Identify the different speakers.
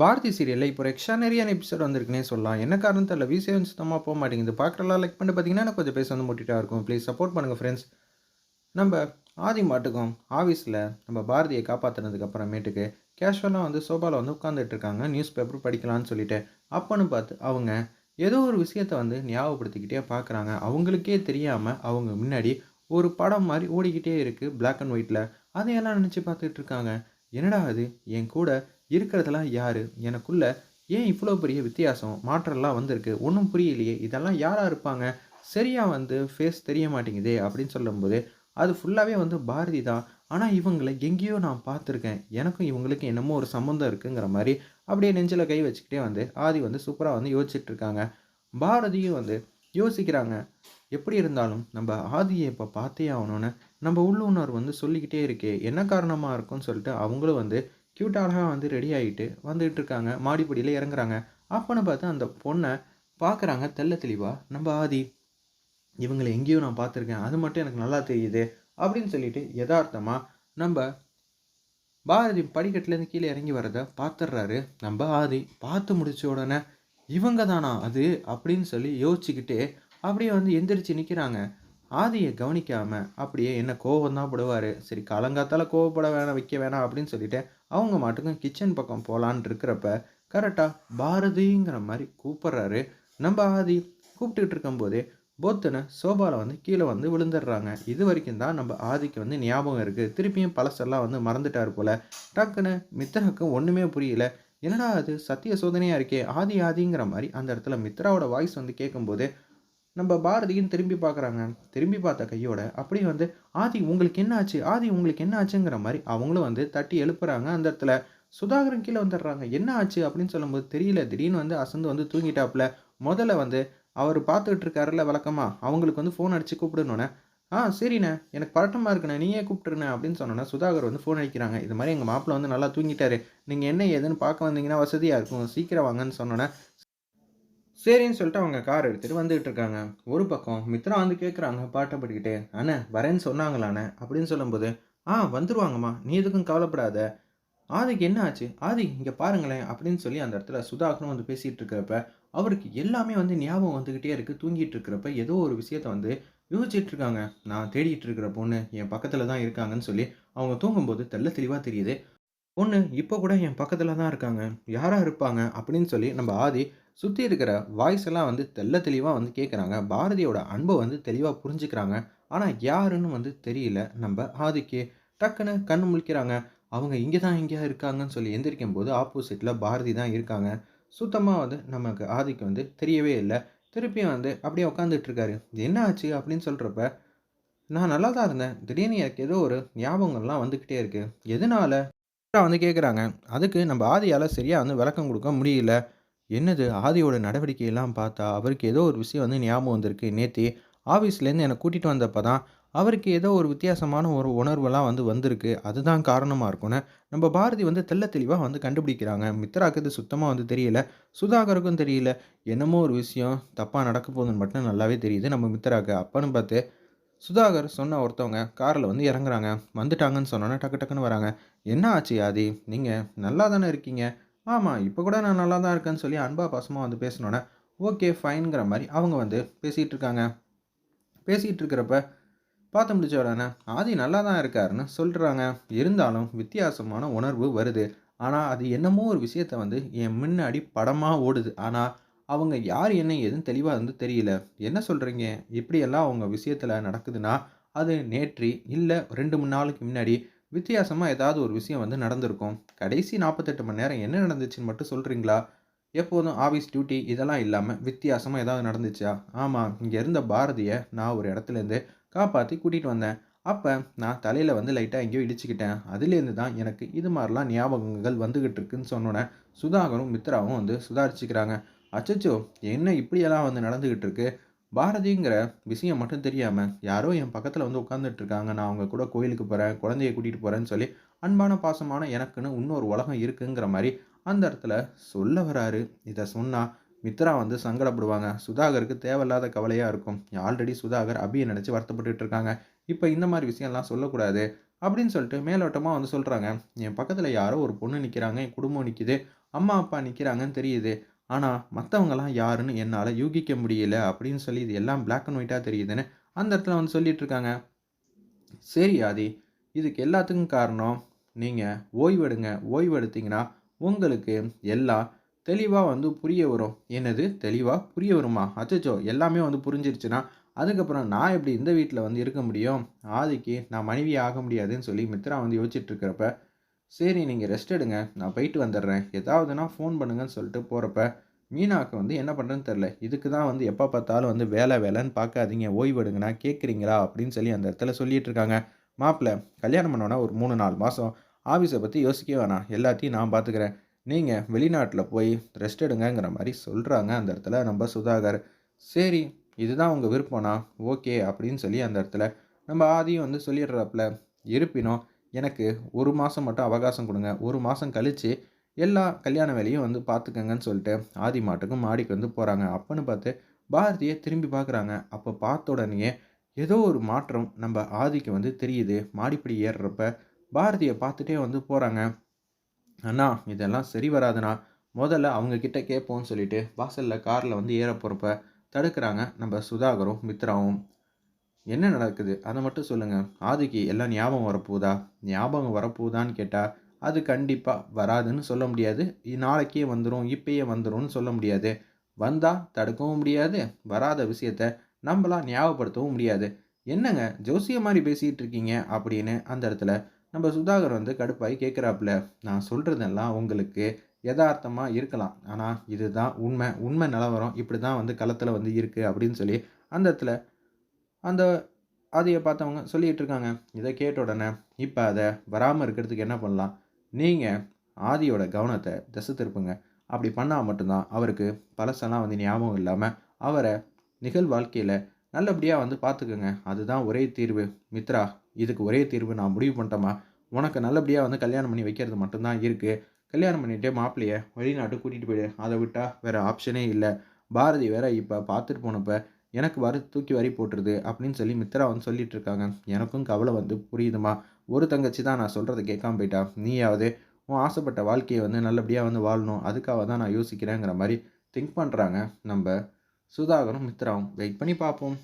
Speaker 1: பாரதி சீரியலில் இப்போ எக்ஸ்ட்ரானரியான எபிசோட் வந்திருக்குன்னே சொல்லலாம். என்ன காரணம் தெரியல? வந்து சுத்தமாக போக மாட்டேங்குது. பார்க்குறலாம் லைக் பண்ணி பார்த்தீங்கன்னா எனக்கு கொஞ்சம் பேச வந்து முட்டிட்டா இருக்கும். ப்ளீஸ் சப்போர்ட் பண்ணுங்கள் ஃப்ரெண்ட்ஸ் நம்ம ஆதி மாட்டுக்கும் ஆஃபீஸில் நம்ம பாரதியை காப்பாற்றினதுக்கு அப்புறமேட்டுக்கு கேஷுவலாக வந்து சோபாவில் வந்து உட்காந்துட்டு இருக்காங்க. நியூஸ் பேப்பர் படிக்கலான்னு சொல்லிட்டு. அப்போன்னு பார்த்து அவங்க ஏதோ ஒரு விஷயத்தை வந்து ஞாபகப்படுத்திக்கிட்டே பார்க்குறாங்க. அவங்களுக்கே தெரியாமல் அவங்க முன்னாடி ஒரு படம் மாதிரி ஓடிக்கிட்டே இருக்குது பிளாக் அண்ட் ஒயிட்டில் அதையெல்லாம் நினச்சி பார்த்துட்டு இருக்காங்க. என்னடா அது என் கூட இருக்கிறதெல்லாம் யார்? எனக்குள்ள ஏன் இவ்வளோ பெரிய வித்தியாசம் மாற்றம்லாம் வந்திருக்கு? ஒன்றும் புரியலையே. இதெல்லாம் யாராக இருப்பாங்க? சரியாக வந்து ஃபேஸ் தெரிய மாட்டேங்குதே அப்படின்னு சொல்லும்போது அது ஃபுல்லாகவே வந்து பாரதி தான். ஆனால் இவங்களை எங்கேயோ நான் பார்த்துருக்கேன். எனக்கும் இவங்களுக்கு என்னமோ ஒரு சம்மந்தம் இருக்குங்கிற மாதிரி அப்படியே நெஞ்சில் கை வச்சுக்கிட்டே வந்து ஆதி வந்து சூப்பராக வந்து யோசிச்சுட்டு இருக்காங்க. பாரதியும் வந்து யோசிக்கிறாங்க. எப்படி இருந்தாலும் நம்ம ஆதியை இப்போ பார்த்தே ஆகணும்னு நம்ம உள்ளுணர் வந்து சொல்லிக்கிட்டே இருக்கே. என்ன காரணமாக இருக்கும்னு சொல்லிட்டு அவங்களும் வந்து க்யூட் அழகாக வந்து ரெடி ஆகிட்டு வந்துகிட்டு இருக்காங்க மாடிப்படியில் இறங்குறாங்க. அப்போன்னு பார்த்து அந்த பொண்ணை பார்க்குறாங்க. தெள்ள தெளிவாக நம்ம ஆதி இவங்களை எங்கேயோ நான் பார்த்துருக்கேன். அது மட்டும் எனக்கு நல்லா தெரியுது அப்படின்னு சொல்லிட்டு யதார்த்தமாக நம்ம பாரதி படிக்கட்டுலேருந்து கீழே இறங்கி வரதை பார்த்துடுறாரு நம்ம ஆதி பார்த்து முடிச்ச உடனே இவங்க தானா அது? அப்படின்னு சொல்லி யோசிச்சுக்கிட்டே அப்படியே வந்து எந்திரிச்சு நிற்கிறாங்க ஆதியை கவனிக்காமல் அப்படியே என்ன கோவம் தான் போடுவார். சரி காலங்காத்தால் கோவப்பட வேணாம் வைக்க வேணாம் அப்படின்னு சொல்லிட்டு அவங்க மாட்டுக்கும் கிச்சன் பக்கம் போகலான் இருக்கிறப்ப கரெக்டாக பாரதிங்கிற மாதிரி கூப்பிட்றாரு. நம்ம ஆதி கூப்பிட்டுக்கிட்டு இருக்கும்போதே போத்தனை சோபாவில் வந்து கீழே வந்து விழுந்துடுறாங்க. இது வரைக்கும் தான் நம்ம ஆதிக்கு வந்து ஞாபகம் இருக்குது திருப்பியும் பழசெல்லாம் வந்து மறந்துட்டார் போல். டக்குன்னு மித்ராவுக்கும் ஒன்றுமே புரியல. என்னடா அது சத்திய சோதனையாக இருக்கே ஆதி ஆதிங்கிற மாதிரி அந்த இடத்துல மித்ராவோட வாய்ஸ் வந்து கேட்கும்போது நம்ம பாரதியும் திரும்பி பார்க்குறாங்க. திரும்பி பார்த்த கையோட அப்படியே வந்து ஆதி உங்களுக்கு என்ன ஆச்சு? ஆதி உங்களுக்கு என்ன ஆச்சுங்கிற மாதிரி அவங்களும் வந்து தட்டி எழுப்புறாங்க. அந்த இடத்துல சுதாகரன் கீழே வந்துடுறாங்க. என்ன ஆச்சு? அப்படின்னு சொல்லும்போது தெரியல. திடீர்னு வந்து அசந்து வந்து தூங்கிட்டாப்புல. முதல்ல வந்து அவர் பார்த்துக்கிட்டு இருக்காருல்ல வழக்கமா? அவங்களுக்கு வந்து ஃபோன் அடித்து கூப்பிடணுன்னே ஆ சரிண்ணே. எனக்கு பரட்டமாக இருக்குண்ணே. நீயே கூப்பிட்டுருண்ணே. அப்படின்னு சொன்னோன்னே சுதாகர் வந்து ஃபோன் அடிக்கிறாங்க. இது மாதிரி எங்கள் மாப்பிள்ள வந்து நல்லா தூங்கிட்டாரு. நீங்கள் என்ன ஏதுன்னு பார்க்க வந்தீங்கன்னா வசதியாக இருக்கும். சீக்கிரம் வாங்கன்னு சொன்னோன்னே சரின்னு சொல்லிட்டு அவங்க கார் எடுத்துகிட்டு வந்துகிட்டு இருக்காங்க. ஒரு பக்கம் மித்ரா வந்து கேட்குறாங்க பாட்டை படிக்கிட்டே. அண்ணே வரேன்னு சொன்னாங்களாண்ணே? அப்படின்னு சொல்லும்போது ஆ வந்துருவாங்கம்மா. நீ எதுக்கும் கவலைப்படாத. ஆதிக்கு என்ன ஆச்சு? ஆதி இங்கே பாருங்களேன் அப்படின்னு சொல்லி அந்த இடத்துல சுதாகரும் வந்து பேசிகிட்டு இருக்கிறப்ப அவருக்கு எல்லாமே வந்து ஞாபகம் வந்துக்கிட்டே இருக்குது தூங்கிட்டு இருக்கிறப்ப ஏதோ ஒரு விஷயத்த வந்து யோசிச்சுட்டு இருக்காங்க. நான் தேடிட்டு இருக்கிற பொண்ணு என் பக்கத்தில் தான் இருக்காங்கன்னு சொல்லி அவங்க தூங்கும்போது தெள்ள தெளிவாக தெரியுது. பொண்ணு இப்போ கூட என் பக்கத்தில் தான் இருக்காங்க. யாராக இருப்பாங்க? அப்படின்னு சொல்லி நம்ம ஆதி சுற்றி இருக்கிற வாய்ஸ் எல்லாம் வந்து தெள்ள தெளிவாக வந்து கேட்குறாங்க பாரதியோட அன்பை வந்து தெளிவாக புரிஞ்சுக்கிறாங்க. ஆனால் யாருன்னு வந்து தெரியல நம்ம ஆதிக்கு. டக்குன்னு கண் முழிக்கிறாங்க. அவங்க இங்கே தான் எங்கேயா இருக்காங்கன்னு சொல்லி எந்திரிக்கும் போது ஆப்போசிட்டில் பாரதி தான் இருக்காங்க. சுத்தமாக வந்து நமக்கு ஆதிக்கு வந்து தெரியவே இல்லை. திருப்பியும் வந்து அப்படியே உட்காந்துட்ருக்காரு என்ன ஆச்சு அப்படின்னு சொல்கிறப்ப நான் நல்லா தான் இருந்தேன். திடீர்னு எனக்கு ஏதோ ஒரு ஞாபகங்கள்லாம் வந்துக்கிட்டே இருக்குது எதனால? வந்து கேட்குறாங்க அதுக்கு நம்ம ஆதியால் சரியாக வந்து விளக்கம் கொடுக்க முடியல. என்னது? ஆதியோட நடவடிக்கையெல்லாம் பார்த்தா அவருக்கு ஏதோ ஒரு விஷயம் வந்து ஞாபகம் வந்திருக்கு. நேத்தி ஆஃபீஸ்லேருந்து என்னை கூட்டிகிட்டு வந்தப்போ தான் அவருக்கு ஏதோ ஒரு வித்தியாசமான ஒரு உணர்வெல்லாம் வந்து வந்திருக்கு. அதுதான் காரணமாக இருக்கும்னு நம்ம பாரதி வந்து தெள்ள தெளிவாக வந்து கண்டுபிடிக்கிறாங்க. மித்ராக்கு இது சுத்தமாக வந்து தெரியல. சுதாகருக்கும் தெரியல. என்னமோ ஒரு விஷயம் தப்பாக நடக்க போகுதுன்னு மட்டும் நல்லாவே தெரியுது நம்ம மித்ராக்கு. அப்பன்னு பார்த்து சுதாகர் சொன்ன ஒருத்தவங்க காரில் வந்து இறங்குறாங்க. வந்துட்டாங்கன்னு சொன்னோன்னே டக்கு டக்குன்னு வராங்க. என்ன ஆச்சு ஆதி? நீங்கள் நல்லா தானே இருக்கீங்க? ஆமாம் இப்போ கூட நான் நல்லா தான் இருக்கேன்னு சொல்லி அன்பா பாசமாக வந்து பேசினோன்னே ஓகே ஃபைனுங்கிற மாதிரி அவங்க வந்து பேசிகிட்டு இருக்காங்க. பேசிகிட்டு இருக்கிறப்ப பார்த்து முடிச்ச உடனே ஆதி நல்லா தான் இருக்காருன்னு சொல்கிறாங்க இருந்தாலும் வித்தியாசமான உணர்வு வருது. ஆனால் அது என்னமோ ஒரு விஷயத்த வந்து என் முன்னாடி படமாக ஓடுது. ஆனால் அவங்க யார் என்ன ஏதுன்னு தெளிவாக வந்து தெரியல. என்ன சொல்கிறீங்க இப்படியெல்லாம் அவங்க விஷயத்தில் நடக்குதுன்னா அது நேற்று இல்லை ரெண்டு மூணு நாளுக்கு முன்னாடி வித்தியாசமாக ஏதாவது ஒரு விஷயம் வந்து நடந்திருக்கும். கடைசி நாற்பத்தெட்டு மணி நேரம் என்ன நடந்துச்சுன்னு மட்டும் சொல்கிறீங்களா எப்போதும் ஆஃபீஸ் டியூட்டி இதெல்லாம் இல்லாமல் வித்தியாசமாக ஏதாவது நடந்துச்சா? ஆமாம் இங்கே இருந்த பாரதியை நான் ஒரு இடத்துலேருந்து காப்பாற்றி கூட்டிகிட்டு வந்தேன். அப்போ நான் தலையில் வந்து லைட்டாக எங்கேயோ இடிச்சுக்கிட்டேன். அதுலேருந்து தான் எனக்கு இது மாதிரிலாம் ஞாபகங்கள் வந்துக்கிட்டு இருக்குன்னு சொன்னோன்னே சுதாகரும் மித்ராவும் வந்து சுதாரிச்சுக்கிறாங்க. அச்சச்சோ என்ன இப்படியெல்லாம் வந்து நடந்துக்கிட்டு இருக்கு பாரதிங்கிற விஷயம் மட்டும் தெரியாமல் யாரோ என் பக்கத்தில் வந்து உட்காந்துட்டு இருக்காங்க நான் அவங்க கூட கோயிலுக்கு போகிறேன் குழந்தைய கூட்டிகிட்டு போகிறேன்னு சொல்லி அன்பான பாசமான எனக்குன்னு இன்னொரு உலகம் இருக்குங்கிற மாதிரி அந்த இடத்துல சொல்ல வராரு. இதை சொன்னால் மித்ரா வந்து சங்கடப்படுவாங்க. சுதாகருக்கு தேவையில்லாத கவலையாக இருக்கும். ஆல்ரெடி சுதாகர் அபியை நினச்சி வருத்தப்பட்டுட்டு இருக்காங்க இப்போ இந்த மாதிரி விஷயம்லாம் சொல்லக்கூடாது அப்படின்னு சொல்லிட்டு மேலோட்டமாக வந்து சொல்கிறாங்க என் பக்கத்தில் யாரோ ஒரு பொண்ணு நிற்கிறாங்க என் குடும்பம் நிற்கிது அம்மா அப்பா நிற்கிறாங்கன்னு தெரியுது. ஆனால் மற்றவங்களாம் யாருன்னு என்னால் யூகிக்க முடியல அப்படின்னு சொல்லி இது எல்லாம் பிளாக் அண்ட் ஒயிட்டாக தெரியுதுன்னு அந்த இடத்துல வந்து சொல்லிட்டு இருக்காங்க. சரி ஆதி இதுக்கு எல்லாத்துக்கும் காரணம் நீங்கள் ஓய்வெடுங்க. ஓய்வெடுத்தீங்கன்னா உங்களுக்கு எல்லாம் தெளிவாக வந்து புரிய வரும். என்னது? தெளிவாக புரிய வருமா? அச்சச்சோ எல்லாமே வந்து புரிஞ்சிருச்சுன்னா அதுக்கப்புறம் நான் எப்படி இந்த வீட்டில் வந்து இருக்க முடியும்? ஆதிக்கு நான் மனைவி ஆக முடியாதுன்னு சொல்லி மித்ரா வந்து யோசிச்சுட்டு இருக்கிறப்ப சரி நீங்கள் ரெஸ்ட் எடுங்க. நான் போயிட்டு வந்துடுறேன். ஏதாவதுனா ஃபோன் பண்ணுங்கன்னு சொல்லிட்டு போகிறப்ப மீனாவுக்கு வந்து என்ன பண்ணுறதுன்னு தெரில இதுக்கு தான் வந்து எப்போ பார்த்தாலும் வந்து வேலை வேலைன்னு பார்க்காதீங்க. ஓய்வெடுங்கண்ணா கேட்குறீங்களா அப்படின்னு சொல்லி அந்த இடத்துல சொல்லிட்டு இருக்காங்க. மாப்பிள்ள கல்யாணம் பண்ணோன்னா ஒரு மூணு நாலு மாதம் ஆஃபீஸை பற்றி யோசிக்க வேணாம். எல்லாத்தையும் நான் பார்த்துக்கிறேன். நீங்கள் வெளிநாட்டில் போய் ரெஸ்ட் எடுங்கங்கிற மாதிரி சொல்கிறாங்க அந்த இடத்துல நம்ம சுதாகர். சரி இதுதான் உங்கள் விருப்பம்னா ஓகே அப்படின்னு சொல்லி அந்த இடத்துல நம்ம ஆதியும் வந்து சொல்லிடுறாப்புல. இருப்பினும் எனக்கு ஒரு மாதம் மட்டும் அவகாசம் கொடுங்க. ஒரு மாதம் கழித்து எல்லா கல்யாண வேலையும் வந்து பார்த்துக்கங்கன்னு சொல்லிட்டு ஆதி மாட்டுக்கும் மாடிக்கு வந்து போகிறாங்க அப்பன்னு பார்த்து பாரதியை திரும்பி பார்க்குறாங்க அப்போ பார்த்த உடனேயே ஏதோ ஒரு மாற்றம் நம்ம ஆதிக்கு வந்து தெரியுது. மாடிப்படி ஏறுறப்ப பாரதியை பார்த்துட்டே வந்து போகிறாங்க அண்ணா இதெல்லாம் சரி வராதுண்ணா. முதல்ல அவங்கக்கிட்ட கேட்போம்னு சொல்லிட்டு வாசலில் காரில் வந்து ஏற போகிறப்ப தடுக்கிறாங்க நம்ம சுதாகரும் மித்ராவும். என்ன நடக்குது? அதை மட்டும் சொல்லுங்கள் ஆதிக்கு எல்லாம் ஞாபகம் வரப்போகுதா? ஞாபகம் வரப்போகுதான்னு கேட்டால் அது கண்டிப்பாக வராதுன்னு சொல்ல முடியாது. நாளைக்கே வந்துடும் இப்பயே வந்துரும்னு சொல்ல முடியாது. வந்தால் தடுக்கவும் முடியாது. வராத விஷயத்த நம்மளாம் ஞாபகப்படுத்தவும் முடியாது. என்னங்க ஜோசிய மாதிரி பேசிகிட்டு இருக்கீங்க அப்படின்னு அந்த இடத்துல நம்ம சுதாகர் வந்து கடுப்பாகி கேட்குறாப்புல நான் சொல்கிறதெல்லாம் உங்களுக்கு யதார்த்தமாக இருக்கலாம். ஆனால் இதுதான் உண்மை. உண்மை நிலவரம் இப்படி தான் வந்து களத்தில் வந்து இருக்குது அப்படின்னு சொல்லி அந்த இடத்துல அந்த ஆதியை பார்த்தவங்க சொல்லிகிட்டு இருக்காங்க இதை கேட்ட உடனே இப்போ அதை வராமல் இருக்கிறதுக்கு என்ன பண்ணலாம்? நீங்கள் ஆதியோட கவனத்தை திசை திருப்புங்க. அப்படி பண்ணால் மட்டும்தான் அவருக்கு பழசெல்லாம் வந்து ஞாபகம் இல்லாமல் அவரை நிகழ் வாழ்க்கையில் நல்லபடியாக வந்து பார்த்துக்கோங்க அதுதான் ஒரே தீர்வு. மித்ரா இதுக்கு ஒரே தீர்வு நான் முடிவு பண்ணிட்டோமா உனக்கு நல்லபடியாக வந்து கல்யாணம் பண்ணி வைக்கிறது மட்டும்தான் இருக்குது கல்யாணம் பண்ணிட்டு மாப்பிள்ளைய வெளிநாட்டு கூட்டிகிட்டு போயிடு. அதை விட்டால் வேறு ஆப்ஷனே இல்லை. பாரதி வேற இப்போ பார்த்துட்டு போனப்போ எனக்கு வரி தூக்கி வரி போட்டுருது அப்படின்னு சொல்லி மித்ரா வந்து சொல்லிட்டு இருக்காங்க. எனக்கும் கவலை வந்து புரியுதுமா? ஒரு தங்கச்சி தான் நான் சொல்கிறத கேட்காம போயிட்டா? நீயாவது? உன் ஆசைப்பட்ட வாழ்க்கையை வந்து நல்லபடியாக வந்து வாழணும். அதுக்காக தான் நான் யோசிக்கிறேங்கிற மாதிரி திங்க் பண்ணுறாங்க நம்ம சுதாகரும் மித்ராவும். வெயிட் பண்ணி பார்ப்போம்.